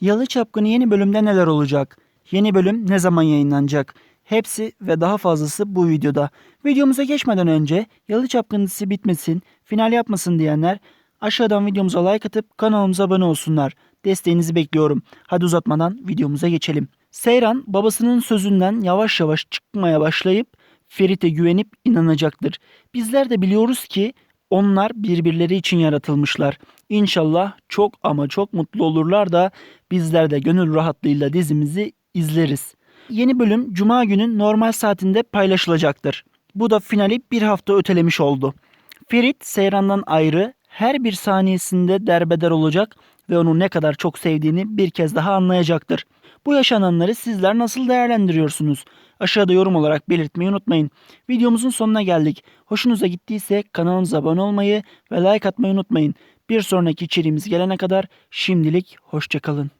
Yalı Çapkını yeni bölümde neler olacak? Yeni bölüm ne zaman yayınlanacak? Hepsi ve daha fazlası bu videoda. Videomuza geçmeden önce Yalı Çapkını dizisi bitmesin, final yapmasın diyenler aşağıdan videomuza like atıp kanalımıza abone olsunlar. Desteğinizi bekliyorum. Hadi uzatmadan videomuza geçelim. Seyran babasının sözünden yavaş yavaş çıkmaya başlayıp Ferit'e güvenip inanacaktır. Bizler de biliyoruz ki onlar birbirleri için yaratılmışlar. İnşallah çok ama çok mutlu olurlar da bizler de gönül rahatlığıyla dizimizi izleriz. Yeni bölüm Cuma günün normal saatinde paylaşılacaktır. Bu da finali bir hafta ötelemiş oldu. Ferit Seyran'dan ayrı her bir saniyesinde derbeder olacak ve onu ne kadar çok sevdiğini bir kez daha anlayacaktır. Bu yaşananları sizler nasıl değerlendiriyorsunuz? Aşağıda yorum olarak belirtmeyi unutmayın. Videomuzun sonuna geldik. Hoşunuza gittiyse kanalımıza abone olmayı ve like atmayı unutmayın. Bir sonraki içeriğimiz gelene kadar şimdilik hoşçakalın.